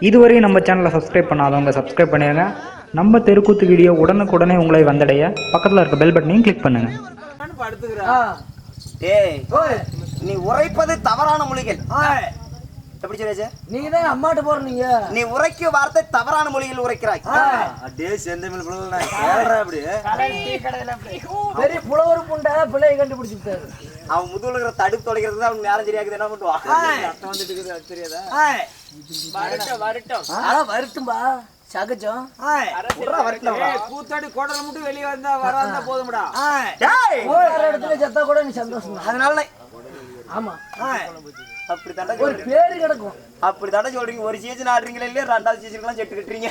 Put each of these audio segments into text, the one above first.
இதுவரையும் நம்ம சேனலை சப்ஸ்கிரைப் பண்ணாதவங்க சப்ஸ்கிரைப் பண்ணிடுங்க நம்ம தெருக்கூத்து வீடியோ உடனுக்குடனே உங்களை வந்தடைய. பக்கத்தில் இருக்க பெல் பட்டனையும் கிளிக் பண்ணுங்கள் டேய் நீ உரைப்பது தவறான மொழிகள். எப்படி சொல்லுச்சு நீங்க தான் அம்மாட்ட போறீங்க நீ உரைக்கும் வார்த்தை தவறான மொழியில் உரைக்கிறாய். அப்படியே செந்தமிழ் புலவல் நான் கேள்றேன் அப்படியே பெரிய புலவர் புண்டை பிள்ளைய கண்டுபிடிச்சிட்டாரு அவன் முதுகுல தடுப்பு தொலைக்கிறது அவன் நேரம் சரியாக்குது என்ன பண்ணுவான்? வந்துட்டு தெரியாதா? வரட்டும்பா. சகஜம். கூத்தாடி கோடல மட்டும் வெளியே வந்தா வராந்தா போதும்டா. இடத்துல செத்தா கூட நீ சந்தோஷம். தான் அதனால ஆமா. அப்படி தண்டை ஒரு பேரு கிடக்கும். அப்படி சொல்றீங்க. ஒரு சீசன் ஆடுறீங்களா இல்லையா? ரெண்டாவது சீசன்லாம் செட்டு கட்டுறீங்க.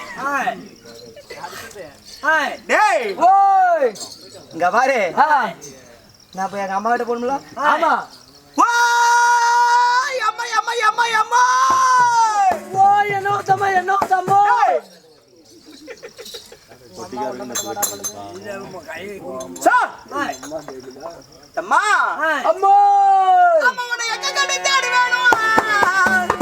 இங்க பாரு. நான் இப்ப எங்க அம்மா கிட்ட போகணும்ல? ஆமா. தம்மா சார் அம்மா அம்மா அம்மா உன்னை எங்க தேடி வேணும்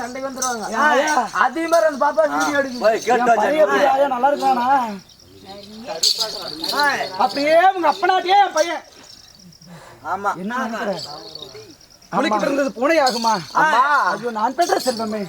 சண்டைக்கு வந்துருவாங்க. அதே மாதிரி அந்த பாப்பா வீடியோ நல்லா இருக்கானா? அப்படியே உங்க அப்பனாட்டியே என் பையன். ஆமா. என்ன இருந்தது பூனை ஆகுமா அம்மா ஐயோ நான் பெற்ற செல்வமே.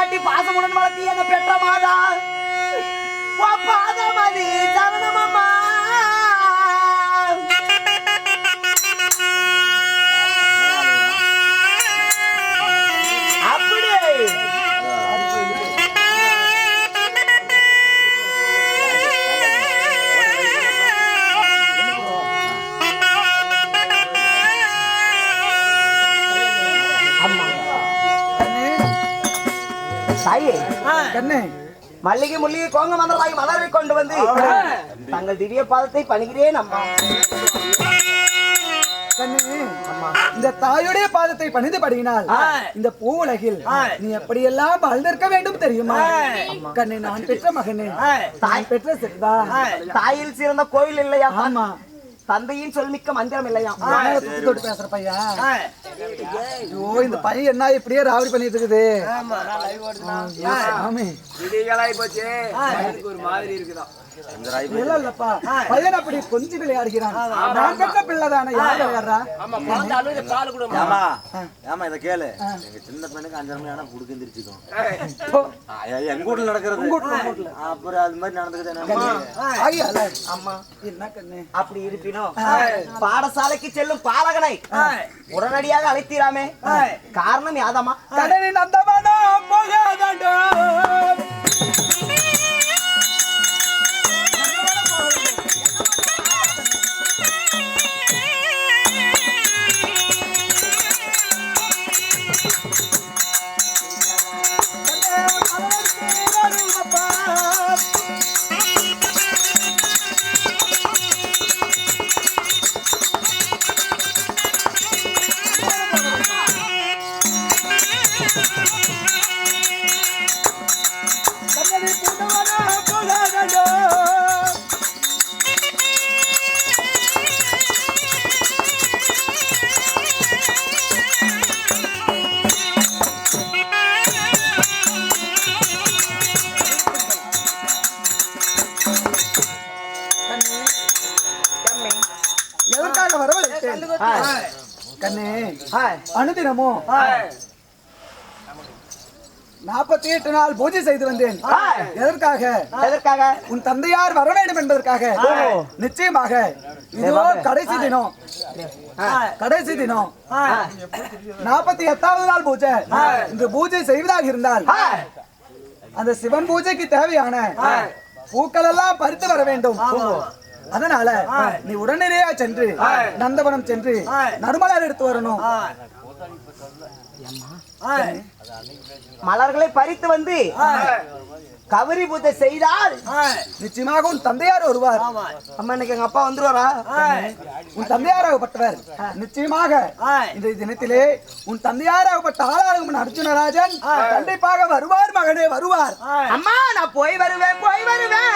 பாலூட்டி பாசமுடன் வளர்த்தி என்ன பெற்ற மாதா. உன் பாதமதி சரணமம்மா. தாயே கண்ணே. மல்லிகை முல்லிகை கோங்க மலராய் மலரை கொண்டு வந்து தங்கள் திவ்ய பாதத்தை பணிகிறேன் அம்மா. இந்த தாயுடைய பாதத்தை பணிந்து படுகினால் இந்த பூ உலகில் நீ எப்படியெல்லாம் வாழ்ந்திருக்க வேண்டும் தெரியுமா? கண்ணே நான் பெற்ற மகனே. தாய் பெற்ற செல்வா தாயில் சிறந்த கோயில் இல்லையா ஆமா. தந்தையின் சொல்மிக்க மந்திரம் இல்லையா? தொட்டு பேசுற பையன். ஐயோ இந்த பையன் என்ன இப்படியே ராவடி பண்ணிட்டு இருக்குது? போச்சு. ஒரு மாதிரி இருக்குதான். இல்ல இல்லப்பா பையன் அப்படி விளையாடுகிறான் நான் யார் விளையாடுறா இத கேளு. எங்க சின்ன பையனுக்கு அஞ்சரை மணி ஆனா புடுக்கு எந்திரிச்சுக்கும் போ. எங்க வீட்டுல நடக்கிறது? அப்புறம் அது மாதிரி நடந்துக்குது என்ன? கண்ணு. அப்படி இருப்பினோ பாடசாலைக்கு செல்லும் பாலகனை உடனடியாக அழைத்து செய்கிறாமே காரணம் கண்ணனை நந்தவனம் போகாதண்டோ அனுதினமும் நாற்பத்தி எட்டு நாள் பூஜை செய்து வந்தேன். எதற்காக? எதற்காக? உன் தந்தையார் வர வேண்டும் என்பதற்காக. நிச்சயமாக இதுவோ கடைசி தினம். கடைசி தினம். நாற்பத்தி எட்டாவது நாள் பூஜை. இன்று பூஜை செய்வதாக இருந்தால் அந்த சிவன் பூஜைக்கு தேவையான பூக்கள் எல்லாம் பறித்து வர வேண்டும். அதனால நீ உடனடியா சென்று நந்தவனம் சென்று நறுமலர் எடுத்து வரணும். மலர்களை பறித்து வந்து கவரி பூஜை செய்தால் நிச்சயமாக உன் தந்தையார் வருவார் அம்மா இன்னைக்கு எங்க அப்பா வந்துருவாரா? உன் தந்தையாராகப்பட்டவர் நிச்சயமாக இந்த தினத்திலே உன் தந்தையாராகப்பட்ட ஆளாகும் அர்ஜுனராஜன் கண்டிப்பாக வருவார் மகனே வருவார். அம்மா நான் போய் வருவேன் போய் வருவேன்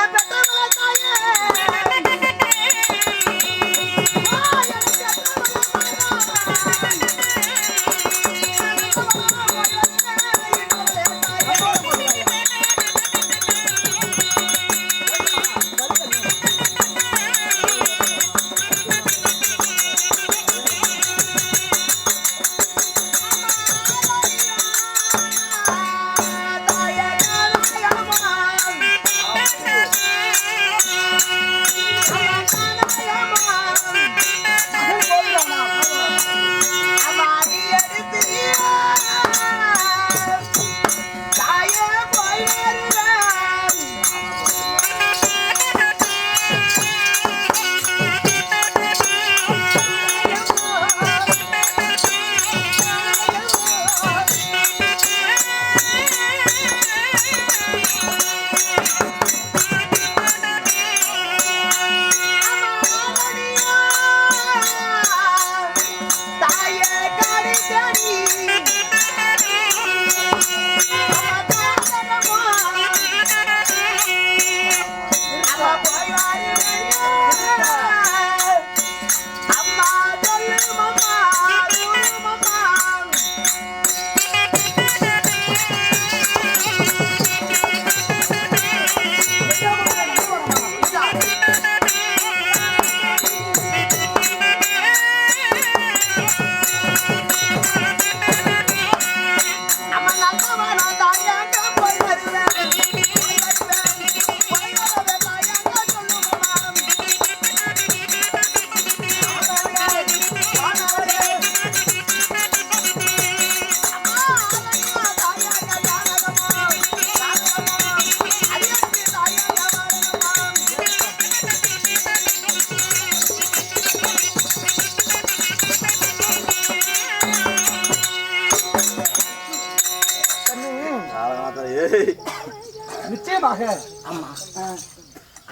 நிச்சயமாக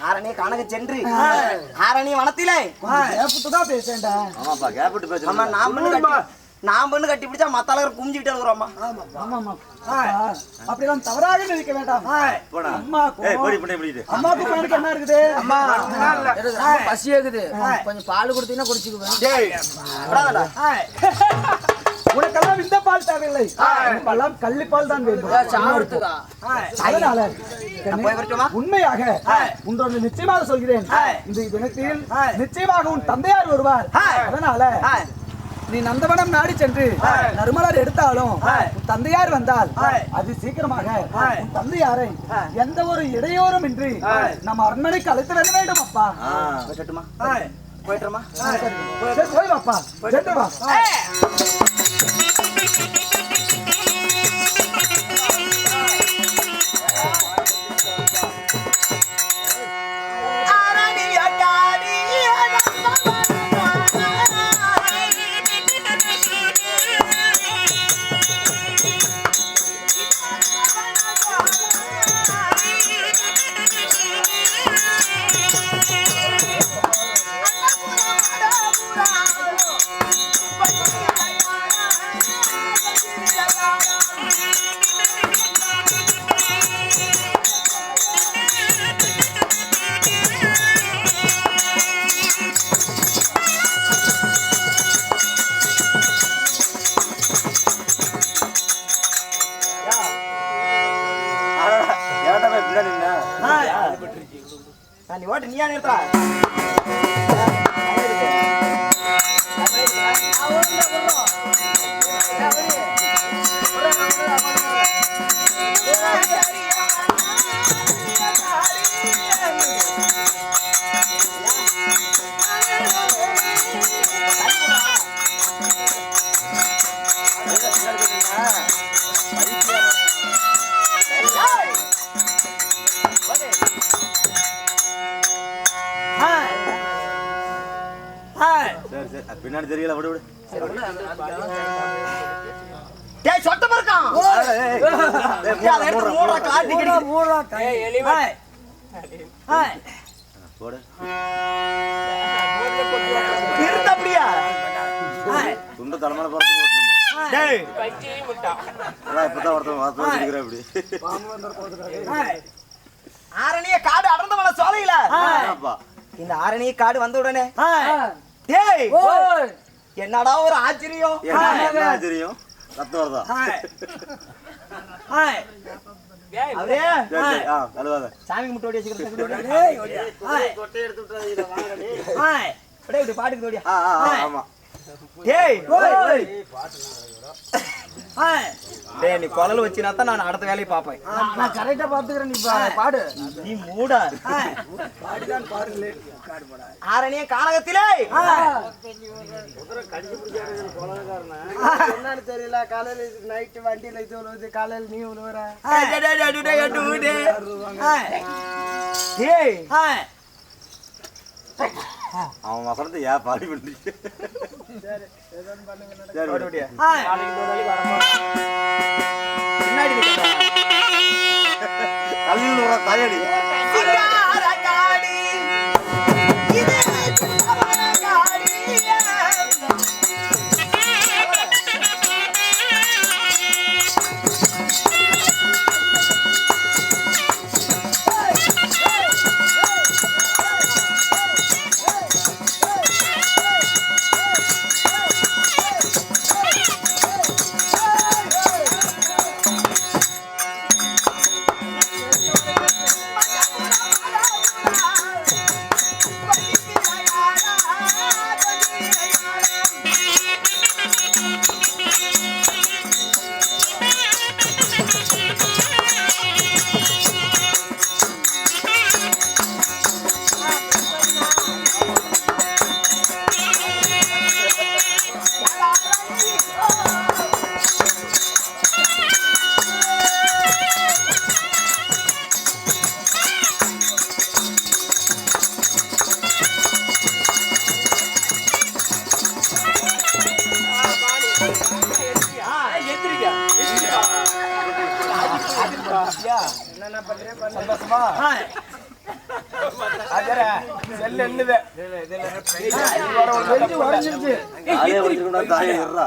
ஆரணி காணக சென்று. ஆரணி வனத்திலே. தான் பேசேன்டா ஆமாப்பா கேப்பிட்டு பேசுறேன் அம்மா நான் பண்ணு கட்டி நான் பண்ணு கட்டி பிடிச்சா மத்த அளவுக்கு குமிஞ்சுக்கிட்டே இருக்கிறோம்மா ஆமா ஆமா அப்படிலாம் தவறாக நினைக்க வேண்டாம். பையனுக்கு என்ன இருக்குது? அம்மா பசி ஆகுது கொஞ்சம் பால் கொடுத்தீங்கன்னா குடிச்சுக்குவேன். உனக்கெல்லாம் இந்த பால் தேவையில்லை. உனக்கெல்லாம் கள்ளிப்பால் தான் வேண்டும். அதனால உண்மையாக உன்றொன்று நிச்சயமாக சொல்கிறேன். இந்த தினத்தில் நிச்சயமாக உன் தந்தையார் வருவார் அதனால நீ நந்தவனம் நாடி சென்று நறுமலர் எடுத்தாலும் தந்தையார் வந்தால் அது சீக்கிரமாக தந்தையாரை எந்த ஒரு இடையூறும் இன்றி நம்ம அரண்மனைக்கு அழைத்து வர வேண்டும் அப்பா. போயிட்டுமா போயிட்டுமா போய் வாப்பா. வா. Thank you. நீ ஓட்டு பின்னாடி தெரியல விடு விடு டேய் சொட்ட மறக்கான் ஏய், போடு இருந்த அப்படியா துண்டு தலைமையில போறது இப்பதான் ஒருத்தன் ஆரணிய காடு அடர்ந்த மலை சோலையில இந்த ஆரணிய காடு வந்த உடனே டேய் என்னடா ஒரு ஆச்சரியம்? என்ன தெரியும் ரத்தம் வருதா? அப்படியே? சரி சரி. ஆ கழுவாத சாமிக்கு முட்டை ஓடி வச்சுக்கிறேன் பாட்டுக்கு டேய் நீ குழல் வச்சினா தான் நான் அடுத்த வேலையை பார்ப்பேன். நான் கரெக்டா பாத்துக்கிறேன் நீ பா- பாடு. நீ மூடா. ஆரணிய கானகத்திலே என்னன்னு தெரியல காலையில நைட்டு வண்டியில இது உழுவுது காலையில நீ உழுவுற? டேய், டேய், டேய், டேய், டேய், டேய், டேய். டேய் அவன் வசனத்தை ஏன் பாடி பண்ணி சரி விடு. பின்னாடி நிக்கிறா. கல்லில்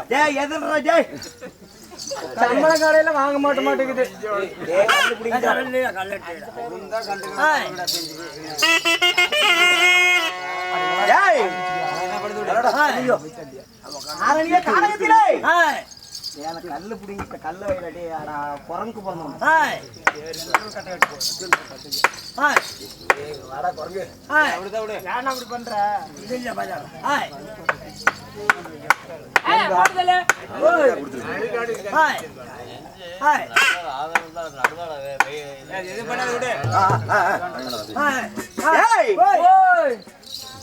டேய், எதிர்றா, டேய். சம்பள கடையில வாங்க மாட்ட மாட்டேங்குது. டேய், கல்லு பிடிங்கிட்ட கல்ல வைடா அடா குரங்கு அப்படி பண்ற? ஆ. டேய்,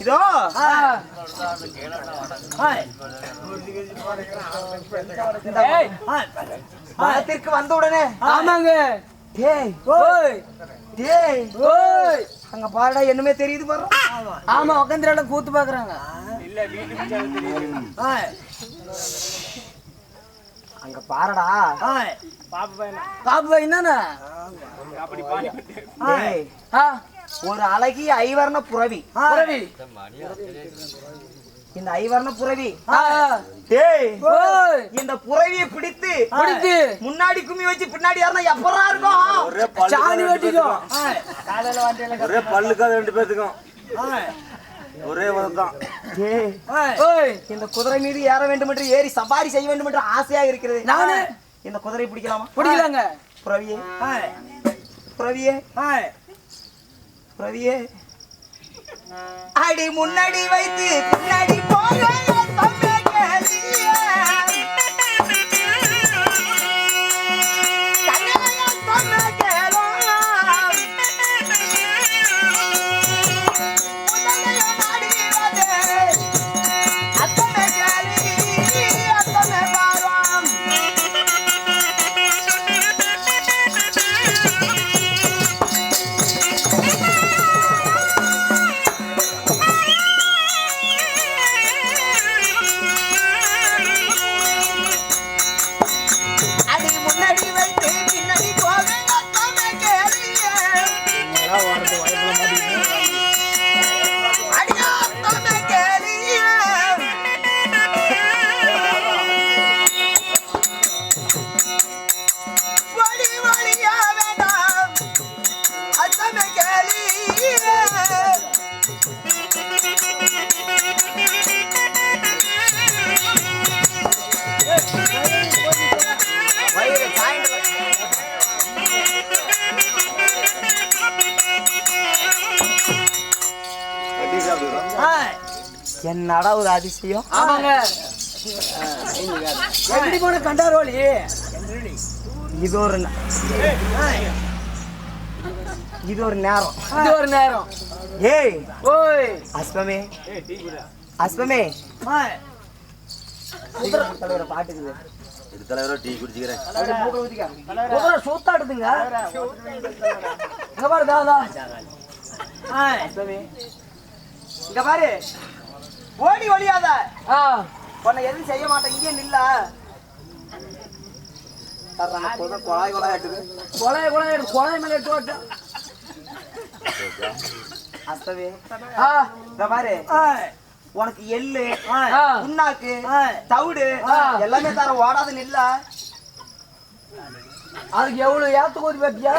இதோ ஆ. வந்த உடனே ஆமாங்க டேய் ஓய் டேய் ஓய் அங்க பாருடா என்னமே தெரியுது பாரு ஆமா உட்காந்துட்டு கூத்து பாக்குறாங்க அங்க பாருடா. பாப்பு டேய் ஆ ஒரு அழகிய ஐவர்ண புறவி புறவி. இந்த ஐவர்ண புறவி இந்த புறவியை பிடித்து பிடித்து. முன்னாடி கும்மி வச்சு பின்னாடி யாருன்னா எப்பரா இருக்கும் சாணி வெட்டிக்கும் ஒரே பல்லுக்கா ரெண்டு பேத்துக்கும். ஒரே தான் இந்த குதிரை மீது ஏற வேண்டும் என்று ஏறி சவாரி செய்ய வேண்டும் என்று ஆசையா இருக்கிறது. நானு? இந்த குதிரை பிடிக்கலாமா? பிடிக்கலாங்க. புறவியே. புறவியே. புறவியே. அடி முன்னாடி வைத்து பின்னாடி போக என்னடா ஒரு அதிசயம்? ஆமாங்க. எப்படி போன கண்டாரோலி? இது ஒரு இது ஒரு நேரம். இது ஒரு நேரம். ஏய். ஓய். அஸ்வமே. அஸ்வமே. தலைவரை பாட்டுக்குது இது தலைவரோ டீ குடிச்சுக்கிறேன். சூத்தாடுதுங்க. இங்க பாரு தாதா ஆ. அஸ்வமே. இங்க பாரு. ஓடி ஒளியாத ஆ. உன்னை எதுவும் செய்ய மாட்டேன் இங்கே நில்ல தர்றா, கொலை கொலாய் கொலாய் ஆட்டுது. கொலைய கொலைய எடு, கொலைய மேல ஆ. இங்க பாரு ஆ. உனக்கு எள்ளு. புண்ணாக்கு. தவிடு. எல்லாமே தர ஓடாத நில்ல அதுக்கு எவ்வளவு ஏத்து கோதி பாத்தியா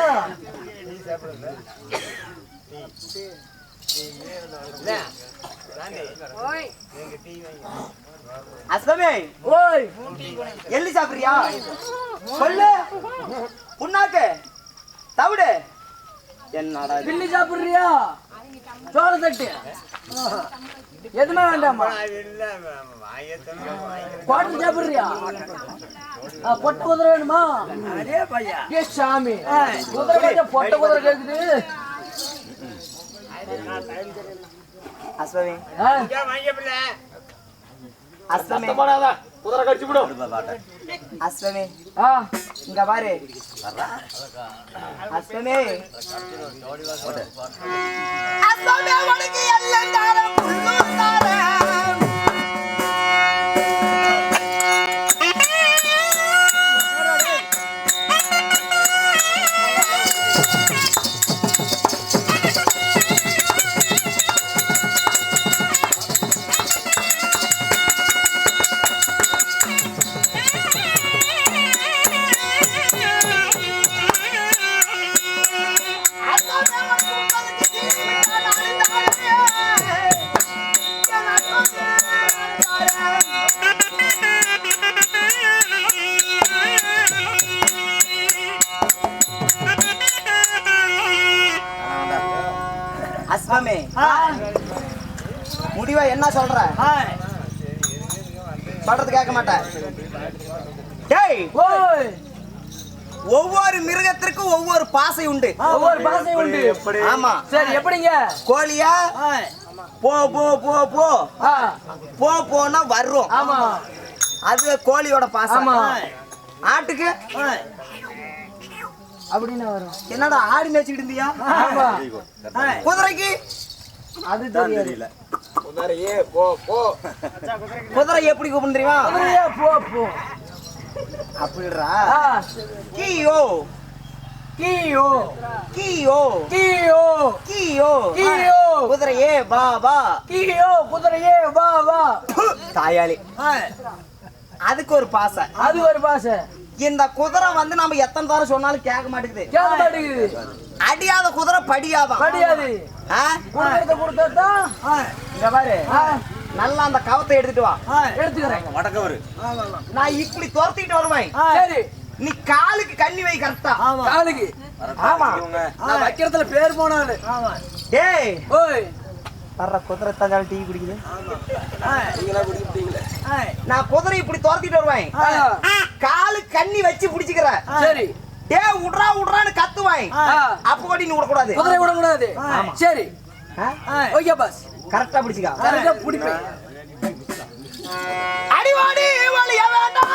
அஸ்வமே ஓய் எள்ளு சாப்பிடுறியா? சொல்லு. புண்ணாக்கு தவிடு. என்னடா? பில்லி சாப்பிடுறியா? சோள தட்டு. எதுவுமே வேண்டாமா பாட்டு சாப்பிடுறியா? பொட்டை குதிரை வேணுமா? ஏ சாமி. குதிரை பொட்டை குதிரை கேக்குது. அஸ்வமே. அஸ்வமே. இங்க பாரு. அஸ்வமே. அஸ்வமே உனக்கு எல்லாம் அஸ்வமே முடிவா என்ன சொல்ற. சொல்றது கேட்க மாட்டேன். டேய் ஓய். ஒவ்வொரு மிருகத்திற்கும் ஒவ்வொரு பாசை உண்டு. ஒவ்வொரு பாசை உண்டு. ஆமா. சரி எப்படிங்க? கோழியா? போ போ போ போ. போ போனா வர்றோம் ஆமா. அது கோழியோட பாசம். ஆமா. ஆட்டுக்கு? அப்படின்னு வரும். என்னடா ஆடி மேய்ச்சிட்டு இருந்தியா? ஆமா. குதிரைக்கு. அது தெரியாது. குதிரை எப்படி கூப்பிடும் தெரியுமா? குதிரையே போ போ. அப்படிடா கீயோ. கீயோ. கீயோ. கீயோ. கீயோ. கீயோ. குதிரையே பா பா கீயோ குதிரையே வா வா. தாயாளி. ஆ, அதுக்கு ஒரு பாசை. அது ஒரு பாசை. இந்த குதிரை வந்து நம்ம எத்தனை தரம் சொன்னாலும் கேட்க மாட்டேங்குது. கேட்க மாட்டேங்குது. அடியாத குதிரை படியாதான் படியாது. இங்க பாரு. நல்லா அந்த கவத்தை எடுத்துட்டு வா. எடுத்துக்கிறேன். வடக்கவரு நான் இப்படி துரத்திட்டு வருவேன். சரி. நீ காலுக்கு கண்ணி வை கரெக்டா. காலுக்கு ஆமா. நான் வைக்கிறதுல பேர் போனாலு டேய். ஓய். வர்ற குதிரை தஞ்சாலும் டீ குடிக்குது நான் குதிரை இப்படி துரத்திட்டு வருவேன். காலு கண்ணி வச்சு பிடிச்சுக்கிற. சரி. டேய் விட்றா விட்றான்னு கத்துவேன். ஆ, அப்ப நீ விடக்கூடாது. குதிரை விடக்கூடாது சரி. ஓகே பாஸ் கரெக்டா பிடிச்சுக்கா. கரெக்டா பிடிப்பேன். அடிவாடி வழிய வேண்டாம்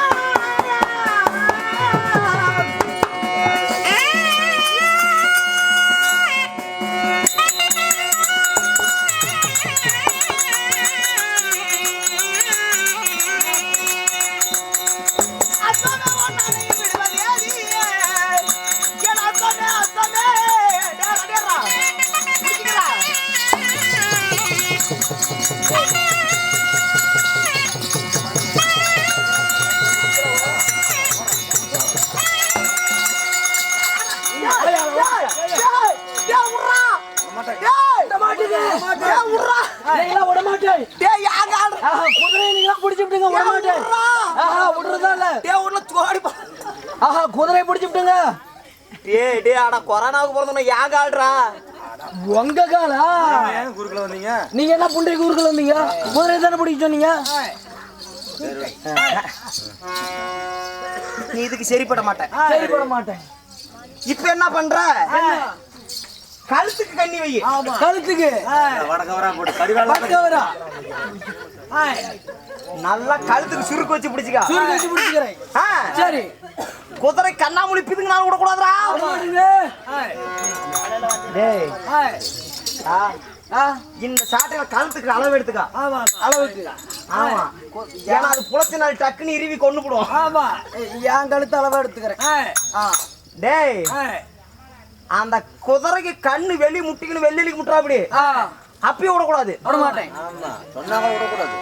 கொரோனாவுக்கு பிறந்தவன ஏன் ஆள்றா. உங்க காலா? குறுக்கல வந்தீங்க? நீங்க என்ன புண்டை ஊருக்குள்ள வந்தீங்க? குதிரையை தானே பிடிக்க சொன்னீங்க? நீ இதுக்கு சரிப்பட மாட்டேன். சரிப்பட மாட்டேன். இப்ப என்ன பண்ற? கழுத்துக்கு கண்ணி வை. கழுத்துக்கு. போட்டு நல்லா கழுத்துக்கு சுருக்கு வச்சு பிடிச்சுக்கா. சூரிய வச்சு பிடிச்சுக்கிறேன். சரி. குதிரை விடுங்க. டேய். ஆ, ஆ, இந்த சாட்டையில கழுத்துக்கு அளவு எடுத்துக்கா. ஆமா அளவுக்கு. ஆமா. ஏன்னா அது புலச்ச நாள் டக்குன்னு இறுவி கொண்டு போடுவோம். ஆமா. என் கழுத்து அளவா எடுத்துக்கிறேன். ஆ, டேய். அந்த குதிரைக்கு கண்ணு வெளி முட்டிக்கணும் வெள்ளிக்கு முட்டுறா அப்படி அப்பயும் விடக்கூடாது. விட மாட்டேன் ஆமா. சொன்னாங்க விடக்கூடாது.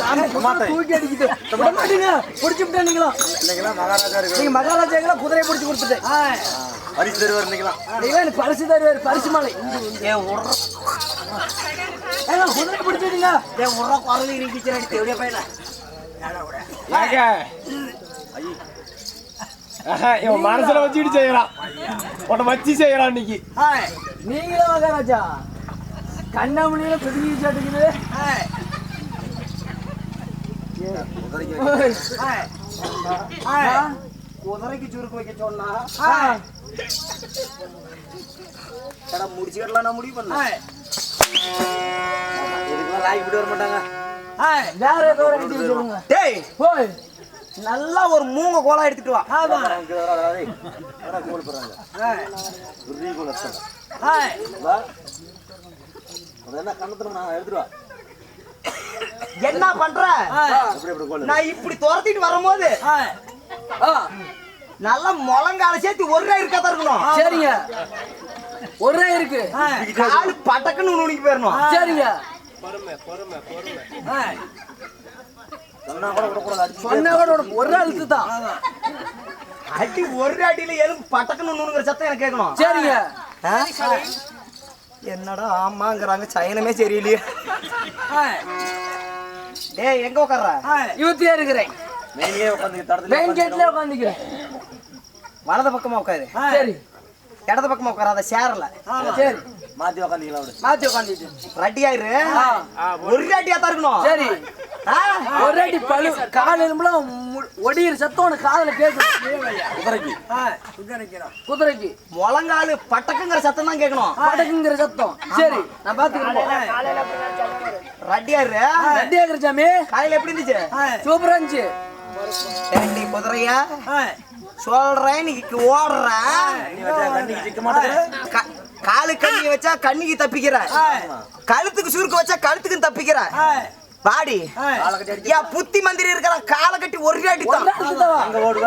தூக்கி அடிக்குது. விட மாட்டீங்க. பிடிச்சு விட்டேன் நீங்களும் இன்னைக்கெல்லாம் மகாராஜா இருக்கு நீங்க குதிரையை பிடிச்சு கொடுத்துட்டேன் பரிசு தருவார் இன்னைக்கெல்லாம். நீங்களா எனக்கு பரிசு தருவாரு பரிசு மாலை. ஏங்க குதிரை பிடிச்சிடுங்க உர குரல் இருந்துச்சு எப்படியா பையன இவன் மனசுல வச்சுக்கிட்டு செய்யறான். உன்னை வச்சு செய்யறான் இன்னைக்கு. நீங்களா மகாராஜா? கண்ணாமணியில பிதுங்கி சாட்டுக்குது குதிரைக்கு ஆ? குதிரைக்கு சுருக்கு வைக்க சொன்னா எடா முடிச்சுக்கலாம் நான் முடிவு பண்ணேன் இதுக்கெல்லாம் லாய்க்கு விட்டு வர மாட்டாங்க வேற ஏதோ டேய் போய் நல்லா ஒரு மூங்க கோலா எடுத்துட்டு வா ஆமா கோல் ஹாய் என்ன கண்ணத்துல நான் எடுத்துட்டு வா என்ன பண்ற? நான் இப்படி துரத்திட்டு வரும்போது நல்லா முழங்கால சேர்த்து ஒரு இருக்கா இருக்கணும் சரிங்க. ஒரே இருக்கு. காலு பட்டக்குன்னு நுணுக்கி போயிடணும். சரிங்க. சொன்னா கூட விடக்கூடாது. அடிச்சு சொன்ன கூட ஒரு- ஒரு அழுத்து தான். அடி ஒரு அடியில எலும்பு பட்டக்குன்னு நுணுங்கிற சத்தம் எனக்கு கேட்கணும். சரிங்க? என்னடா ஆமாங்கிறாங்க சயனமே சரியில்லையே. டேய் எங்க உட்கார்ற? இவத்தியே இருக்கிறேன். மெயினே உட்காந்து தடத்துல மெயின் கேட்ல உட்காந்துக்கிறேன். வலது பக்கமா உட்காரு. சரி. இடது பக்கமா உட்காராத சேரல சரி. மாத்தி உட்காந்துக்கலாம் விடு மாத்தி உட்காந்துட்டு ரெட்டி ஆயிரு. ஒரு அடியா தான் இருக்கணும் சரி. ஆ? ஒரு அடி பழு கால் எலும்புலாம் மு- ஒடியிற சத்தம் உனக்கு காதுல கேட்கும் குதிரைக்கு. குதிரைக்கு. முழங்காலு பட்டக்குங்கிற சத்தம் தான் கேட்கணும் படக்குங்கிற சத்தம். சரி நான் பாத்துக்கிறேன் ரெட்டி ஆயிரு ரெடி ஆகிற சாமி. காலையில எப்படி இருந்துச்சு? சூப்பரா இருந்துச்சு. குதிரையா? சொல்றேன் நீ ஓடுற காலு கண்ணி வச்சா கண்ணிக்கு தப்பிக்கிற. கழுத்துக்கு சுருக்கு வச்சா கழுத்துக்கு தப்பிக்கிற. அடிச்சு ஏன் புத்தி மந்திரி இருக்கிறான் காலை கட்டி ஒரு அடி தான்.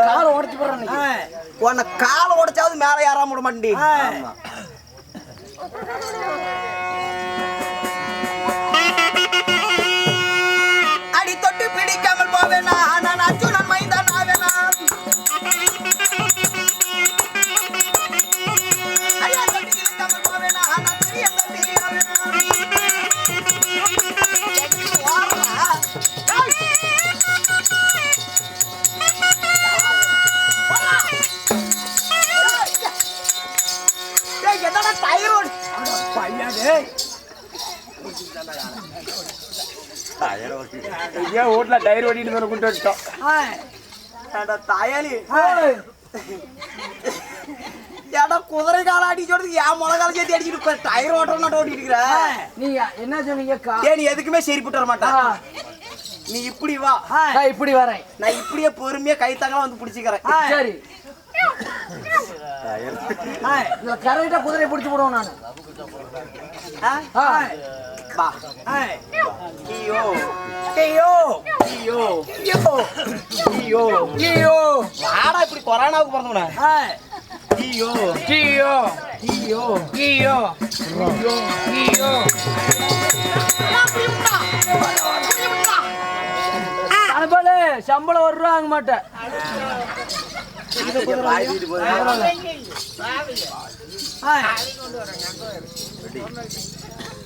காலை உடச்சு போடுறேன் உன்னை காலை உடைச்சாவது மேல ஏறாம விட மாட்டேன் டயர் ஓட்டிட்டு வந்து கொண்டு வந்துட்டோம். தாயாளி. ஏடா குதிரை கால அடி சொல்றதுக்கு ஏன் முளை கால சேர்த்து அடிச்சிட்டு இப்ப டயர் நாட்ட ஓட்டிட்டு இருக்கிற. நீங்க என்ன சொன்னீங்க? கா- ஏன் நீ எதுக்குமே சரிப்பட்டு வர மாட்டா. நீ இப்படி வா. நான் இப்படி வரேன். நான் இப்படியே பொறுமையா கை தாங்கலாம் வந்து பிடிச்சிக்கிறேன். சரி. கரெக்டா குதிரையை பிடிச்சு போடுவோம் நானு. ஐயோ ஐயோ ஐயோ ஐயோ ஐயோ ஐயோ வாடா இப்படி கொரோனாவுக்கு பிறந்தவன? ஆ. ஐயோ ஐயோ ஐயோ ஐயோ ஐயோ அனுப்பலு சம்பளம் ஒரு ரூபா வாங்க மாட்டேன். ஆ.